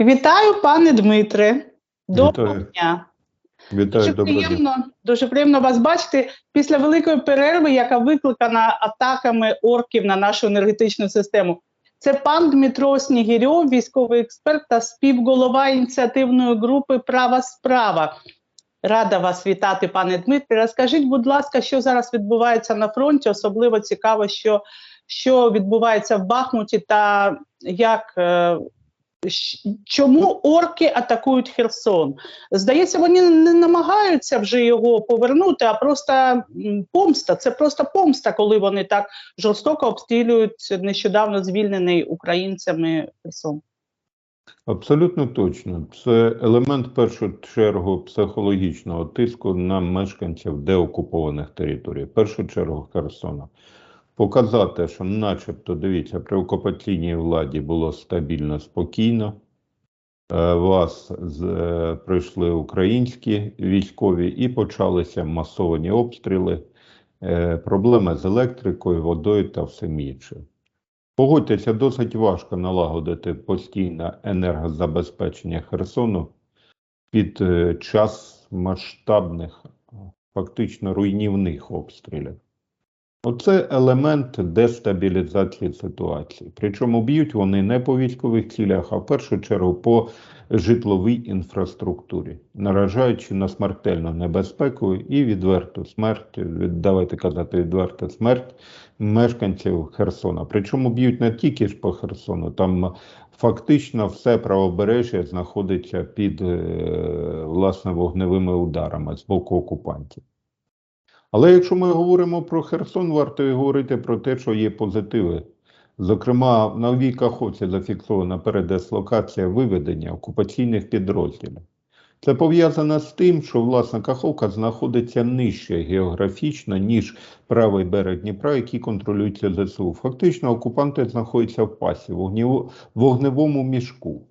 Вітаю, пане Дмитре. Доброго Вітаю. дня. Вітаю, Дуже доброго дня. приємно, дуже приємно вас бачити після великої перерви, яка викликана атаками орків на нашу енергетичну систему. Це пан Дмитро Снігірьов, військовий експерт та співголова ініціативної групи Права справа. Рада вас вітати, пане Дмитре. Розкажіть, будь ласка, що зараз відбувається на фронті? Особливо цікаво, що, що відбувається в Бахмуті, та як е, чому орки атакують Херсон? Здається, вони не намагаються вже його повернути, а просто помста. Це просто помста, коли вони так жорстоко обстрілюють нещодавно звільнений українцями Херсон. Абсолютно точно. Це елемент першу чергу психологічного тиску на мешканців деокупованих територій, в першу чергу Херсона. Показати, що, начебто, дивіться, при окупаційній владі було стабільно, спокійно. Е, Вас з, е, прийшли українські військові і почалися масовані обстріли, е, проблеми з електрикою, водою та всім іншим. Погодьтеся, досить важко налагодити постійне енергозабезпечення Херсону під час масштабних, фактично руйнівних обстрілів. Оце елемент дестабілізації ситуації. Причому б'ють вони не по військових цілях, а в першу чергу по житловій інфраструктурі, наражаючи на смертельну небезпеку і відверту смерть, давайте казати, відверту смерть мешканців Херсона. Причому б'ють не тільки ж по Херсону, там фактично все правобережжя знаходиться під е, власне вогневими ударами з боку окупантів. Але якщо ми говоримо про Херсон, варто говорити про те, що є позитиви. Зокрема, в новій зафіксована передислокація виведення окупаційних підрозділів. Це пов'язано з тим, що власне Каховка знаходиться нижче географічно, ніж правий берег Дніпра, який контролюється ЗСУ. Фактично, окупанти знаходяться в пасі, вогнєво- вогневому мішку.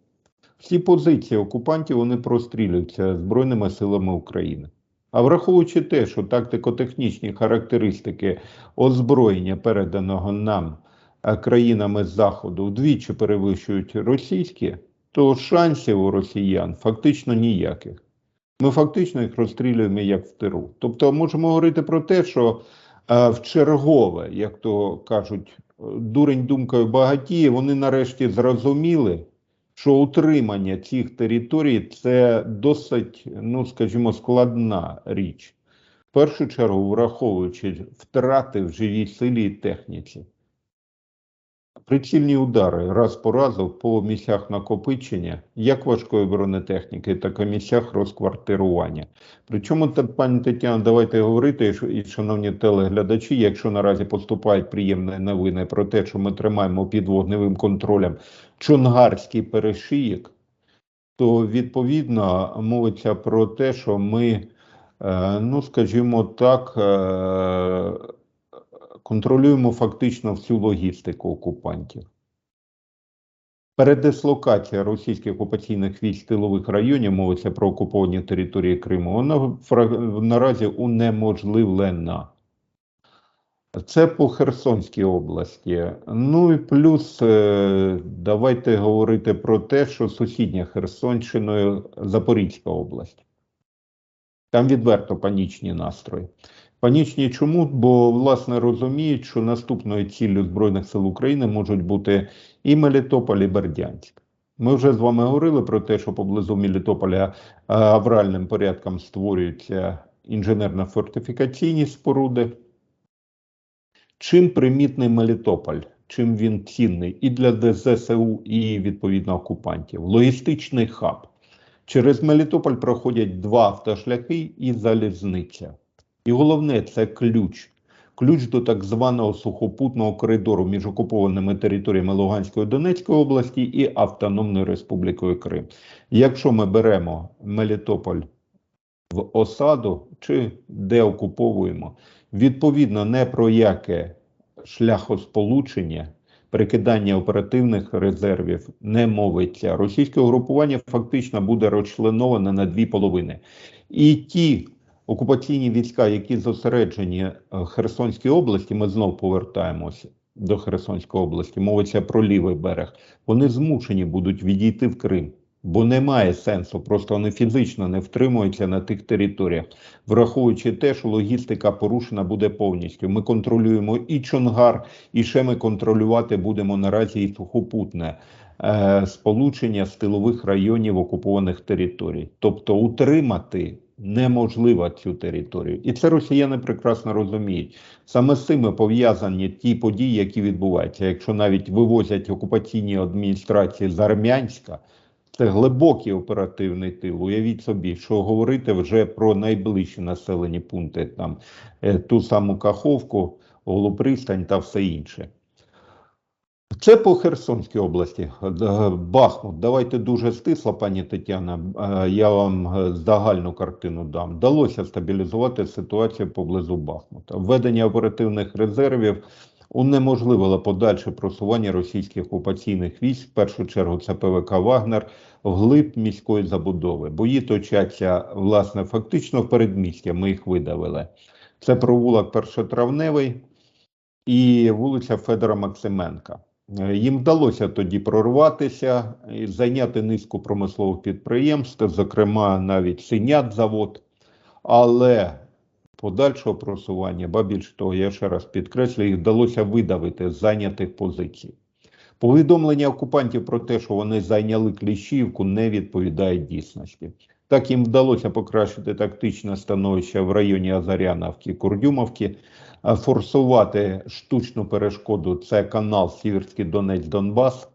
Всі позиції окупантів вони прострілюються Збройними силами України. А враховуючи те, що тактико-технічні характеристики озброєння, переданого нам е, країнами Заходу, вдвічі перевищують російські, то шансів у росіян фактично ніяких. Ми фактично їх розстрілюємо як в тиру. Тобто можемо говорити про те, що е, в чергове, як то кажуть, е, дурень думкою багатіє, вони нарешті зрозуміли, що утримання цих територій це досить, ну скажімо, складна річ. В першу чергу, враховуючи втрати в живій силі і техніці. Прицільні удари раз по разу по місцях накопичення як важкої бронетехніки, так і місцях розквартирування. Причому, пані Тетяно, давайте говорити, і шановні телеглядачі, якщо наразі поступають приємні новини про те, що ми тримаємо під вогневим контролем Чонгарський перешиєк, то відповідно мовиться про те, що ми, е, ну скажімо так, е, контролюємо фактично всю логістику окупантів. Передислокація російських окупаційних військ тилових районів, мовиться про окуповані території Криму, вона наразі унеможливлена. Це по Херсонській області. Ну і плюс е, давайте говорити про те, що сусідня Херсонщиною Запорізька область. Там відверто панічні настрої. Панічні чому? Бо власне розуміють, що наступною ціллю Збройних сил України можуть бути і Мелітополь, і Бердянськ. Ми вже з вами говорили про те, що поблизу Мелітополя е, авральним порядком створюються інженерно-фортифікаційні споруди. Чим примітний Мелітополь? Чим він цінний і для ДЗСУ, і відповідно окупантів? Логістичний хаб. Через Мелітополь проходять два автошляхи і залізниця. І головне це ключ. Ключ до так званого сухопутного коридору між окупованими територіями Луганської Донецької області і Автономною Республікою Крим. Якщо ми беремо Мелітополь в осаду чи де окуповуємо, відповідно не про яке шляхосполучення, перекидання оперативних резервів не мовиться. Російське угрупування фактично буде розчленоване на дві половини. І ті окупаційні війська, які зосереджені в Херсонській області, ми знов повертаємося до Херсонської області, мовиться про лівий берег, вони змушені будуть відійти в Крим. бо немає сенсу, просто вони фізично не втримуються на тих територіях, враховуючи те, що логістика порушена буде повністю. Ми контролюємо і Чонгар, і ще ми контролювати будемо наразі і сухопутне е, сполучення з тилових районів окупованих територій. Тобто утримати неможливо цю територію. І це росіяни прекрасно розуміють. Саме з цими пов'язані ті події, які відбуваються. Якщо навіть вивозять окупаційні адміністрації з Армянська, це глибокий оперативний тил. Уявіть собі, що говорити вже про найближчі населені пункти, там е, ту саму Каховку, Голопристань та все інше. Це по Херсонській області. Бахмут. Давайте дуже стисло, пані Тетяна. Я вам е, загальну картину дам. Вдалося стабілізувати ситуацію поблизу Бахмута. Введення оперативних резервів унеможливило подальше просування російських окупаційних військ. В першу чергу це ПВК Вагнер вглиб міської забудови. Бої точаться власне фактично в передмістя. Ми їх видавили. Це провулок Першотравневий і вулиця Федора Максименка. Е, Їм вдалося тоді прорватися і зайняти низку промислових підприємств, зокрема навіть Синят завод, але подальшого просування, ба більш того, я ще раз підкреслюю, їх вдалося видавити з зайнятих позицій. Повідомлення окупантів про те, що вони зайняли Кліщівку, не відповідає дійсності. Так їм вдалося покращити тактичне становище в районі Азаряновки, Курдюмовки, форсувати штучну перешкоду це канал Сіверський Донець Донбас,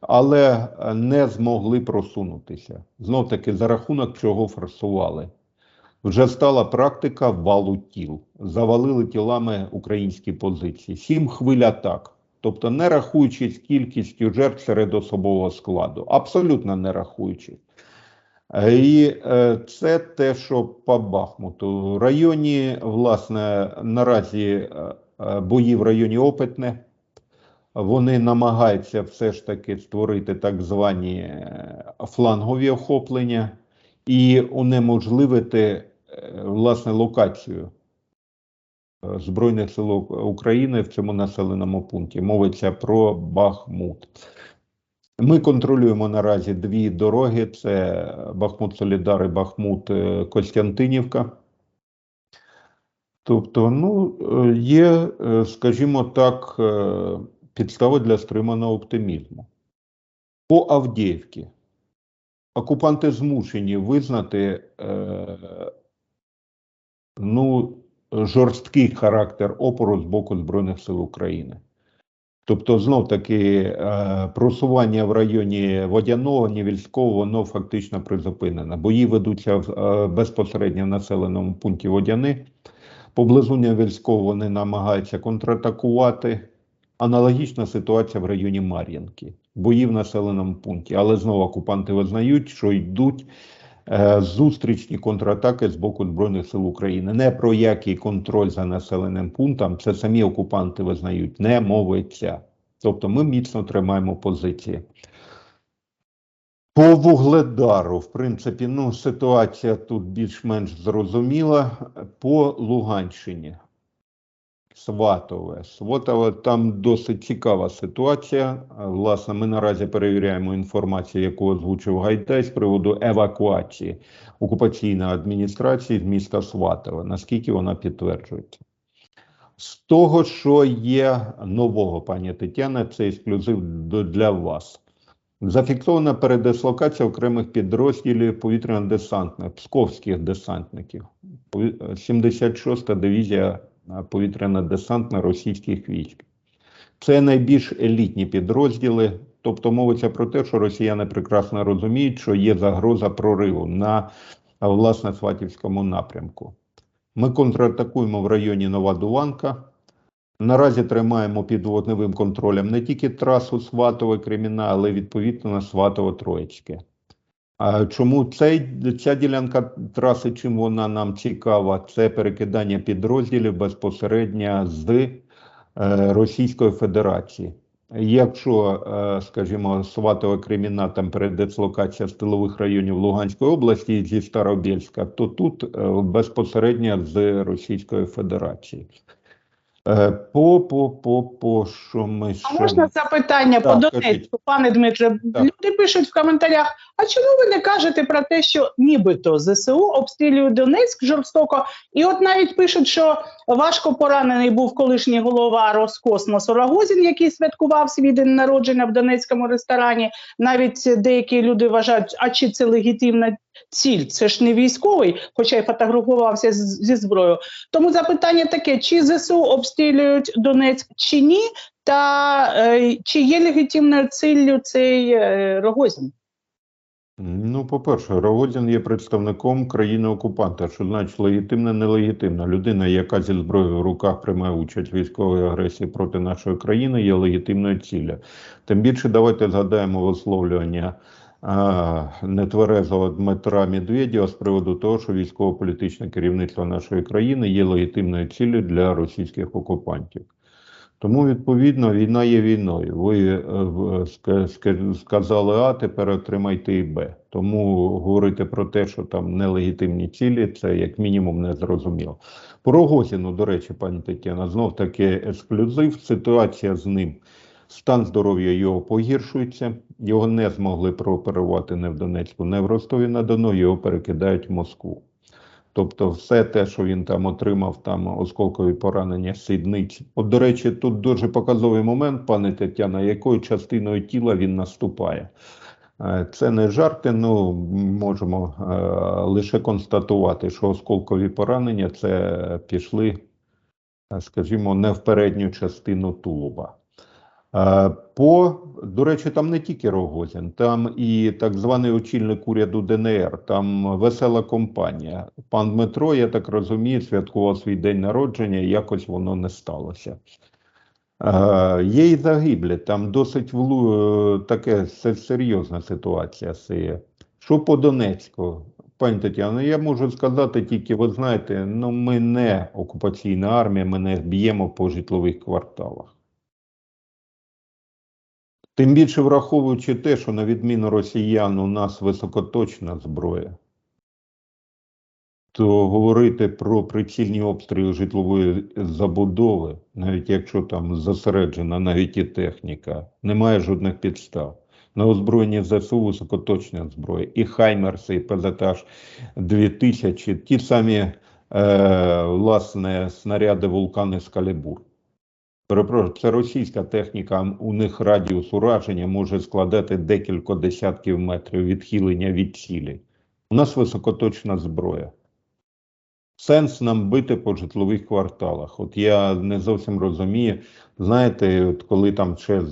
але е, не змогли просунутися. Знов таки, за рахунок чого форсували. Вже стала практика валу тіл. Завалили тілами українські позиції. Сім хвиль атак. Тобто, не рахуючись кількістю жертв серед особового складу, абсолютно не рахуючись. І е, це те, що по Бахмуту. В районі, власне, наразі е, е, бої в районі Опитне. Вони намагаються все ж таки створити так звані флангові охоплення і унеможливити власне локацію Збройних сил України в цьому населеному пункті. Мовиться про Бахмут. Ми контролюємо наразі дві дороги: це Бахмут Солідар і Бахмут е, Костянтинівка. Тобто, ну, е, є, е, скажімо так, підстави для стриманого оптимізму. По Авдіївці окупанти змушені визнати е, ну, жорсткий характер опору з боку Збройних сил України. Тобто, знов таки, е, просування в районі Водяного, Нівільського, воно фактично призупинено. Бої ведуться е, безпосередньо в населеному пункті Водяни. Поблизу Нівільського вони намагаються контратакувати. Аналогічна ситуація в районі Мар'їнки. Бої в населеному пункті. Але знову окупанти визнають, що йдуть зустрічні контратаки з боку Збройних сил України. Не про який контроль за населеним пунктом, це самі окупанти визнають, не мовиться. Тобто ми міцно тримаємо позиції. По Вугледару, в принципі, ну, ситуація тут більш-менш зрозуміла. По Луганщині. Сватове. Сватове там досить цікава ситуація. Власне, ми наразі перевіряємо інформацію, яку озвучив Гайдай з приводу евакуації окупаційної адміністрації з міста Сватове. Наскільки вона підтверджується? З того, що є нового, пані Тетяна, це ексклюзив для вас. Зафіксована передислокація окремих підрозділів повітряно-десантних, псковських десантників. Пові- 76-та дивізія а, повітряно-десантна російських військ. Це найбільш елітні підрозділи. Тобто мовиться про те, що росіяни прекрасно розуміють, що є загроза прориву на власне Сватівському напрямку. Ми контратакуємо в районі Нова Дуванка. Наразі тримаємо під вогневим контролем не тільки трасу Сватове Креміна, але й відповідно на Сватово-Троїцьке. А чому цей, ця ділянка траси, чим вона нам цікава? Це перекидання підрозділів безпосередньо з е, Російської Федерації. Якщо, е, скажімо, Сватове Креміна, там передислокація з тилових районів Луганської області зі Старобільська, то тут е, безпосередньо з Російської Федерації. Е, По, по, по, по, що ми ще... А можна запитання Так, по. Донецьку, пане Дмитре? Люди пишуть в коментарях: а чому ви не кажете про те, що нібито ЗСУ обстрілює Донецьк жорстоко? І от навіть пишуть, що важко поранений був колишній голова Роскосмосу Рогозін, який святкував свій день народження в донецькому ресторані. Навіть деякі люди вважають, а чи це легітимна ціль? Це ж не військовий, хоча й фотографувався зі зброєю. Тому запитання таке: чи ЗСУ обстрілюють Донецьк чи ні? Та е, чи є легітимною ціллю цей е, Рогозін? Ну, по-перше, Рогозін є представником країни-окупанта, що значить легітимна, нелегітимна. Людина, яка зі зброєю в руках приймає участь в військовій агресії проти нашої країни, є легітимною ціллю. Тим більше давайте згадаємо висловлювання нетверезого Дмитра Медведєва з приводу того, що військово-політичне керівництво нашої країни є легітимною ціллю для російських окупантів. Тому, відповідно, війна є війною. Ви е, ска- сказали А, тепер отримайте і Б. Тому говорити про те, що там нелегітимні цілі, це як мінімум не зрозуміло. По Рогозіну, до речі, пані Тетяна, знов таки ексклюзив. Ситуація з ним. Стан здоров'я його погіршується, його не змогли прооперувати не в Донецьку, не в Ростові на Дону, його перекидають в Москву. Тобто, все те, що він там отримав, там осколкові поранення сідниці. От, до речі, тут дуже показовий момент, пане Тетяна, якою частиною тіла він наступає. Е, Це не жарти, ну можемо е, лише констатувати, що осколкові поранення це пішли, е, скажімо, не в передню частину тулуба. Е, По, до речі, там не тільки Рогозін, там і так званий очільник уряду ДНР, там весела компанія. Пан Дмитро, я так розумію, святкував свій день народження, якось воно не сталося. Е, Є і загиблі, там досить влу, е, таке серйозна ситуація стає. Що по Донецьку? Пані Тетяно, я можу сказати тільки, ви знаєте, ну ми не окупаційна армія, ми не б'ємо по житлових кварталах. Тим більше враховуючи те, що на відміну росіян у нас високоточна зброя, то говорити про прицільні обстріли житлової забудови, навіть якщо там зосереджена навіть і техніка, немає жодних підстав. На озброєнні ЗСУ високоточна зброя, і Хаймерси, і ПЗТАЖ 2000, ті самі е, власне снаряди вулкани Скалібур. Перепрошую, це російська техніка, у них радіус ураження може складати декілька десятків метрів відхилення від цілі. У нас високоточна зброя. Сенс нам бити по житлових кварталах. От я не зовсім розумію. Знаєте, от коли там ще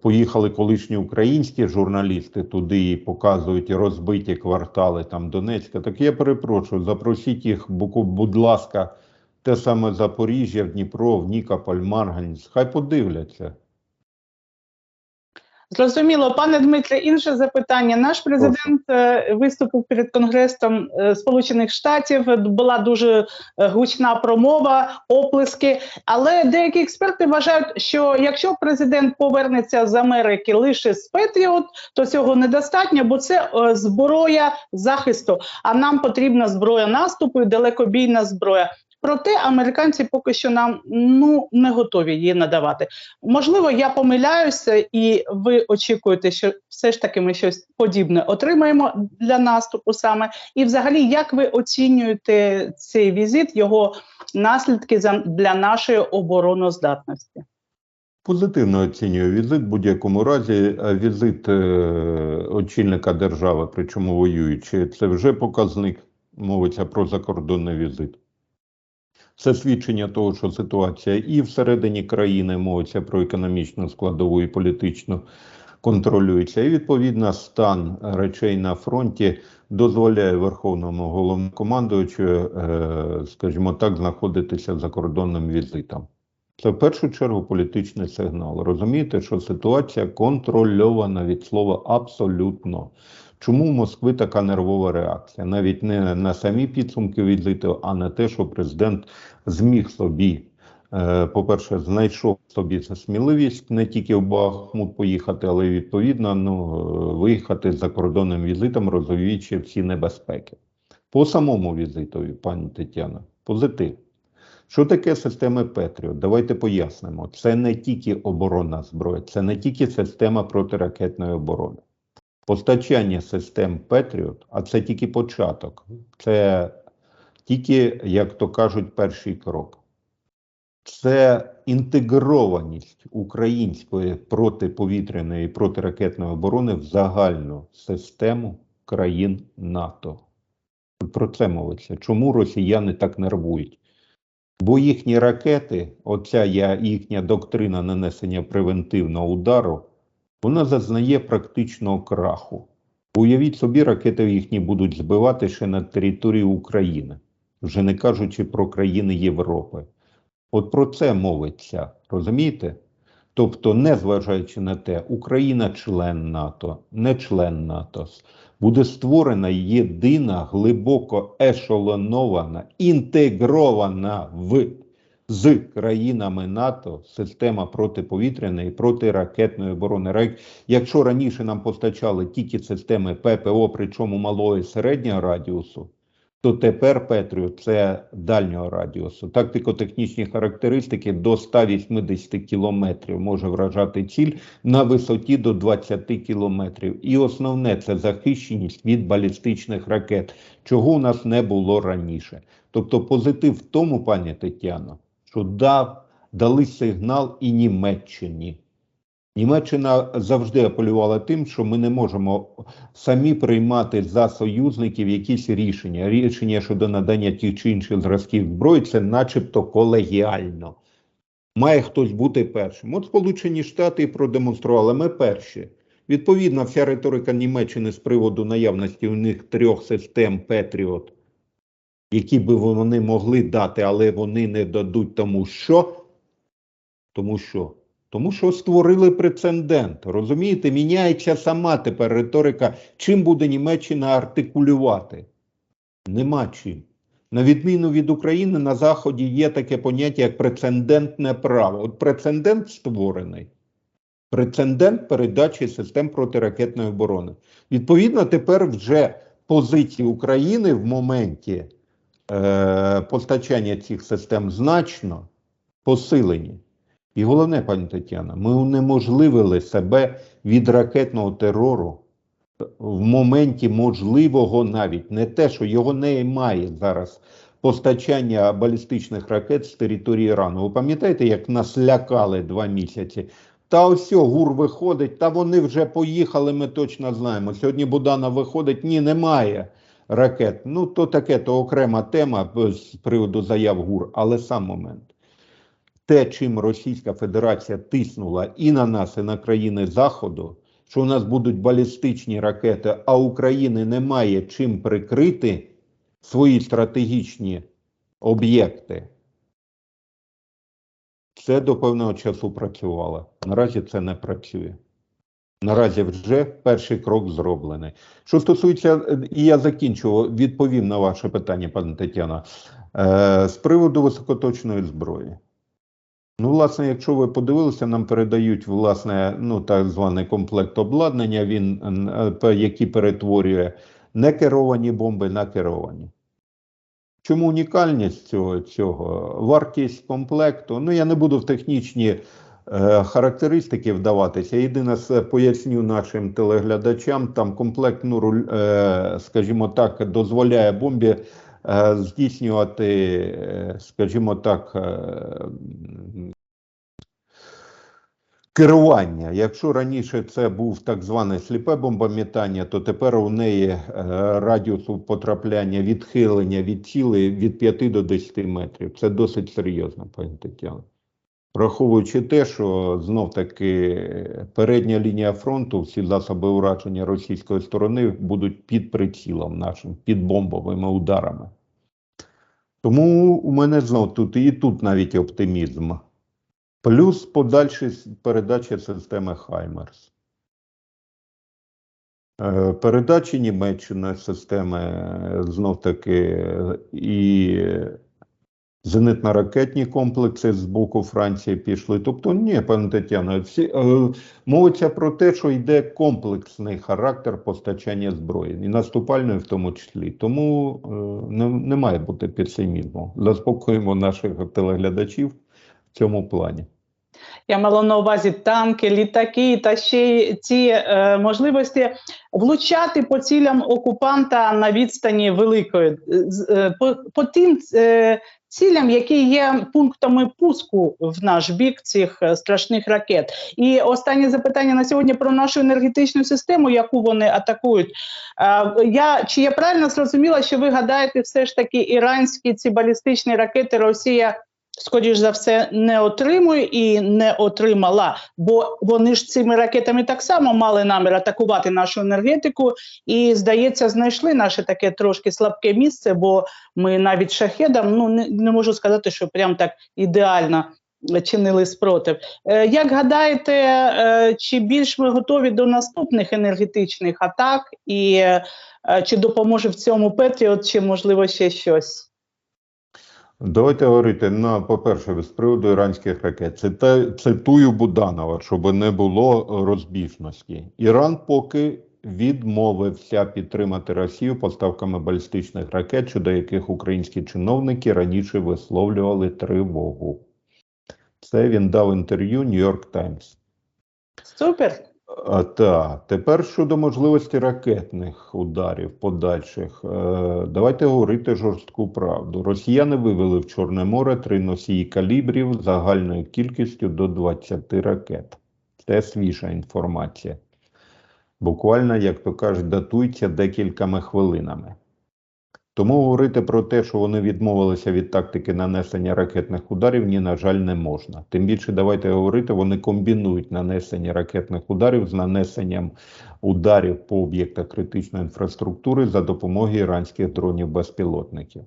поїхали колишні українські журналісти туди і показують розбиті квартали там Донецька, так я перепрошую, запросіть їх, будь ласка, те саме Запоріжжя, Дніпро, Нікополь, Марганець. Хай подивляться. Зрозуміло, пане Дмитре, інше запитання. Наш президент е, виступив перед Конгресом е, Сполучених Штатів. Була дуже е, гучна промова, оплески. Але деякі експерти вважають, що якщо президент повернеться з Америки лише з Петріот, то цього недостатньо, бо це зброя захисту. А нам потрібна зброя наступу і далекобійна зброя. Проте американці поки що нам ну не готові її надавати. Можливо, я помиляюся, і ви очікуєте, що все ж таки ми щось подібне отримаємо для наступу саме. І, взагалі, як ви оцінюєте цей візит, його наслідки за- для нашої обороноздатності? Позитивно оцінюю візит в будь-якому разі. а Візит е, очільника держави, причому воюючи, це вже показник. Мовиться про закордонний візит. Це свідчення того, що ситуація і всередині країни мовиться про економічну складову і політичну контролюється. І відповідно стан речей на фронті дозволяє Верховному головнокомандуючу, е, скажімо так, знаходитися за кордонним візитом. Це в першу чергу політичний сигнал. Розумієте, що ситуація контрольована від слова абсолютно. Чому в Москви така нервова реакція? Навіть не на самі підсумки візиту, а на те, що президент зміг собі, е, по-перше, знайшов собі сміливість не тільки в Бахмут поїхати, але й відповідно ну, е, виїхати за кордонним візитом, розуміючи всі небезпеки. По самому візитові, пані Тетяна, позитив. Що таке системи Петріот? Давайте пояснимо. Це не тільки оборонна зброя, це не тільки система протиракетної оборони. Постачання систем Петріот, а це тільки початок. Це тільки, як то кажуть, перший крок. Це інтегрованість української протиповітряної і протиракетної оборони в загальну систему країн НАТО. Про це мовиться. Чому росіяни так нервують? Бо їхні ракети, оця їхня доктрина нанесення превентивного удару, вона зазнає практичного краху. Уявіть собі, ракети їхні будуть збивати ще на території України, вже не кажучи про країни Європи. От про це мовиться, розумієте? Тобто, не зважаючи на те, Україна член НАТО, не член НАТО, буде створена єдина глибоко ешелонована, інтегрована в з країнами НАТО система протиповітряної і протиракетної оборони. Якщо раніше нам постачали тільки системи ППО, причому малого і середнього радіусу, то тепер Петріот це дальнього радіусу. Тактико-технічні характеристики до 180 кілометрів може вражати ціль на висоті до 20 кілометрів. І основне це захищеність від балістичних ракет, чого у нас не було раніше. Тобто, позитив в тому, пані Тетяно, що дав, дали сигнал і Німеччині. Німеччина завжди апелювала тим, що ми не можемо самі приймати за союзників якісь рішення. Рішення щодо надання тих чи інших зразків зброї, це начебто колегіально. Має хтось бути першим. От Сполучені Штати і продемонстрували, ми перші. Відповідно, вся риторика Німеччини з приводу наявності у них трьох систем Петріот, які би вони могли дати, але вони не дадуть тому що. Тому що? Тому що створили прецедент. Розумієте, міняється сама тепер риторика, чим буде Німеччина артикулювати. Нема чим. На відміну від України, на Заході є таке поняття, як прецедентне право. От прецедент створений. Прецедент передачі систем протиракетної оборони. Відповідно, тепер вже позиції України в моменті е, постачання цих систем значно посилені. І головне, пані Тетяна, ми унеможливили себе від ракетного терору в моменті можливого навіть не те, що його немає зараз постачання балістичних ракет з території Ірану. Ви пам'ятаєте, як нас лякали два місяці? Та ось ГУР виходить, та вони вже поїхали, ми точно знаємо. Сьогодні Будана виходить, ні, немає ракет. Ну, то таке, то окрема тема з приводу заяв ГУР, але сам момент те, чим Російська Федерація тиснула і на нас, і на країни Заходу, що у нас будуть балістичні ракети, а України немає чим прикрити свої стратегічні об'єкти. Це до певного часу працювало. Наразі це не працює. Наразі вже перший крок зроблений. Що стосується, і я закінчу, відповім на ваше питання, пане Тетяна, е, з приводу високоточної зброї. Ну, власне, якщо ви подивилися, нам передають власне, ну так званий комплект обладнання, він е, який перетворює некеровані бомби на керовані. Чому унікальність цього, цього? Вартість комплекту? Ну, я не буду в технічні характеристики вдаватися. Єдине, поясню нашим телеглядачам, там комплект, ну, руль- е, скажімо так, дозволяє бомбі е, здійснювати, е, скажімо так, е, керування. Якщо раніше це був так зване сліпе бомбометання, то тепер у неї е, радіусу потрапляння відхилення від цілей від 5 до 10 метрів. Це досить серйозно, пані Тетяно. Враховуючи те, що знов таки передня лінія фронту, всі засоби ураження російської сторони будуть під прицілом нашим, під бомбовими ударами. Тому у мене знов тут і тут навіть оптимізм. Плюс подальша передача системи Хаймерс. Е, Передачі Німеччини системи знов таки і зенитно-ракетні комплекси з боку Франції пішли. Тобто, ні, пане Тетяно, всі, е, мовиться про те, що йде комплексний характер постачання зброї, і наступальної в тому числі. Тому е, не, не має бути песимізму. Заспокоїмо наших телеглядачів в цьому плані. Я мала на увазі танки, літаки та ще й ці е, можливості влучати по цілям окупанта на відстані великої, е, по, по тим е, цілям, які є пунктами пуску в наш бік цих е, страшних ракет. І останнє запитання на сьогодні про нашу енергетичну систему, яку вони атакують. Я чи я правильно зрозуміла, що ви гадаєте, все ж таки іранські ці балістичні ракети Росія скоріш за все, не отримує і не отримала, бо вони ж цими ракетами так само мали намір атакувати нашу енергетику, і здається, знайшли наше таке трошки слабке місце, бо ми навіть шахедам ну не, не можу сказати, що прям так ідеально. Чинили спротив. Е, Як гадаєте, е, чи більш ми готові до наступних енергетичних атак, і е, чи допоможе в цьому Петріот, чи можливо ще щось? Давайте говорити на по-перше, з приводу іранських ракет. Це цитую Буданова, щоб не було розбіжності. Іран поки відмовився підтримати Росію поставками балістичних ракет, щодо яких українські чиновники раніше висловлювали тривогу. Це він дав інтерв'ю York Times. Супер. А, та, тепер щодо можливості ракетних ударів подальших. Е, давайте говорити жорстку правду. Росіяни вивели в Чорне море три носії калібрів загальною кількістю до 20 ракет. Це свіжа інформація. Буквально, як то кажуть, датується декількома хвилинами. Тому говорити про те, що вони відмовилися від тактики нанесення ракетних ударів, ні, на жаль, не можна. Тим більше, давайте говорити, вони комбінують нанесення ракетних ударів з нанесенням ударів по об'єктах критичної інфраструктури за допомогою іранських дронів-безпілотників.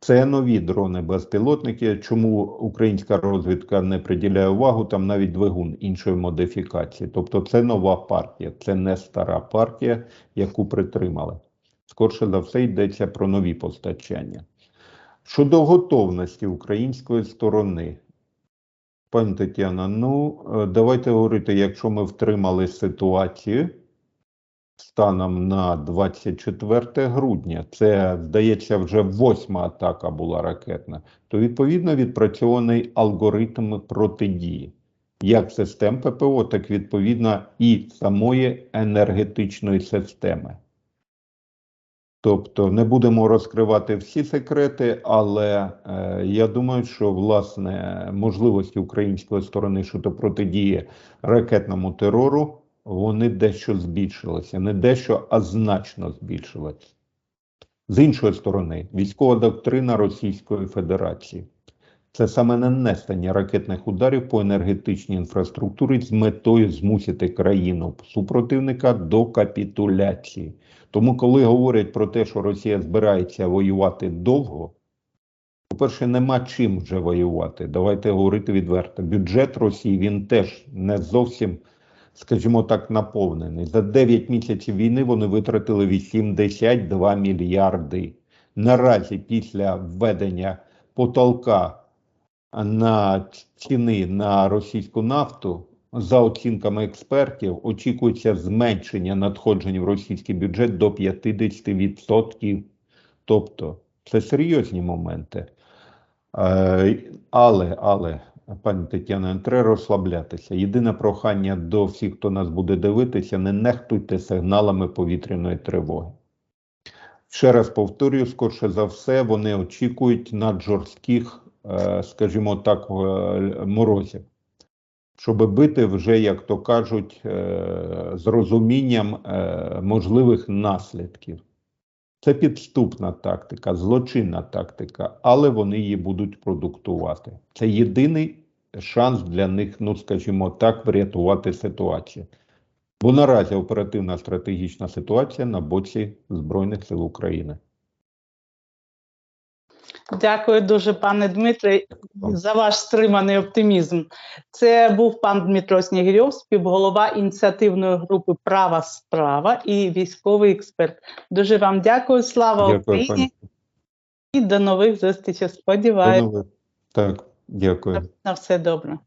Це нові дрони-безпілотники. Чому українська розвідка не приділяє увагу? Там навіть двигун іншої модифікації. Тобто, це нова партія, це не стара партія, яку притримали. Скорше за все йдеться про нові постачання. Щодо готовності української сторони, пані Тетяна, ну е, давайте говорити, якщо ми втримали ситуацію станом на 24 грудня, це здається вже восьма атака була ракетна, то відповідно відпрацьований алгоритм протидії. Як систем ППО, так відповідно і самої енергетичної системи. Тобто не будемо розкривати всі секрети, але е, я думаю, що власне можливості української сторони щодо протидії ракетному терору вони дещо збільшилися, не дещо, а значно збільшилися. З іншої сторони, військова доктрина Російської Федерації це саме нанесення ракетних ударів по енергетичній інфраструктурі з метою змусити країну супротивника до капітуляції. Тому, коли говорять про те, що Росія збирається воювати довго, по-перше, нема чим вже воювати. Давайте говорити відверто. Бюджет Росії він теж не зовсім, скажімо так, наповнений. За 9 місяців війни вони витратили 82 мільярди. Наразі після введення потолка на ціни на російську нафту, за оцінками експертів, очікується зменшення надходжень в російський бюджет до 50%. Тобто, це серйозні моменти. Е, Але, але, пані Тетяно, не треба розслаблятися. Єдине прохання до всіх, хто нас буде дивитися, не нехтуйте сигналами повітряної тривоги. Ще раз повторюю, скорше за все, вони очікують наджорстких, е, скажімо так, е, морозів, щоб бити вже, як то кажуть, е, з розумінням е, можливих наслідків. Це підступна тактика, злочинна тактика, але вони її будуть продуктувати. Це єдиний шанс для них, ну скажімо так, врятувати ситуацію. Бо наразі оперативна стратегічна ситуація на боці Збройних сил України. Дякую дуже, пане Дмитре, за ваш стриманий оптимізм. Це був пан Дмитро Снігирьов, співголова ініціативної групи Права справа і військовий експерт. Дуже вам дякую. Слава Дякую, Україні! пані. І до нових зустрічей. Сподіваюся. Так, дякую. на все добре.